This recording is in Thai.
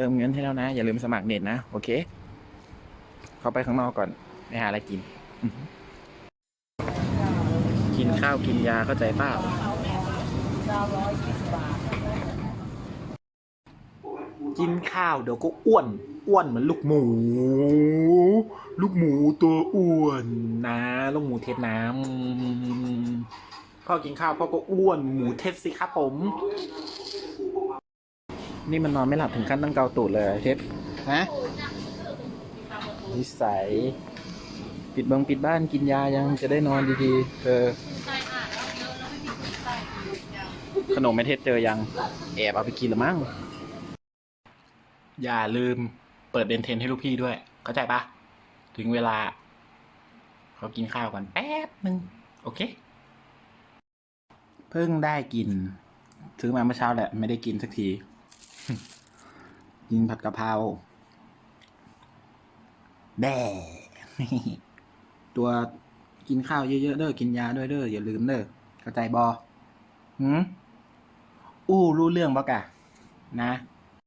ติมเงินให้แล้วนะ อย่าลืมสมัครเน็ตนะ โอเค เข้าไปข้างนอกก่อนไปหาอะไรกิน กินข้าวกินยาเข้าใจเปล่ากินข้าวเดี๋ยวก็อ้วน อ้วนเหมือนลูกหมู ลูกหมูตัวอ้วนนะ ลูกหมูเทศน้ำพ่อกินข้าวพ่อก็อ้วนหมูเทศสิครับผม นี่มันนอนไม่หลับถึงขั้นต้องเกาตูดเลยเทศฮะนิสัย ปิดเบิงปิดบ้านกินยายังจะได้นอนดีๆเธอขนมไม่เทศเจอยัง แอบเอาไปกินหรือมั้ง อย่าลืมเปิดเบนเทนให้ลูกพี่ด้วย เข้าใจปะ ถึงเวลา เขากินข้าวกันแป๊บหนึ่งโอเค เพิ่งได้กิน ซื้อมาเมื่อเช้าแหละ ไม่ได้กินสักที กินผัดกะเพราแบ่ตัวกินข้าวเยอะๆเด้อกินยาด้วยเด้ออย่าลืมเด้อเข้าใจบอหืมอู้รู้เรื่องบ่กะ นะ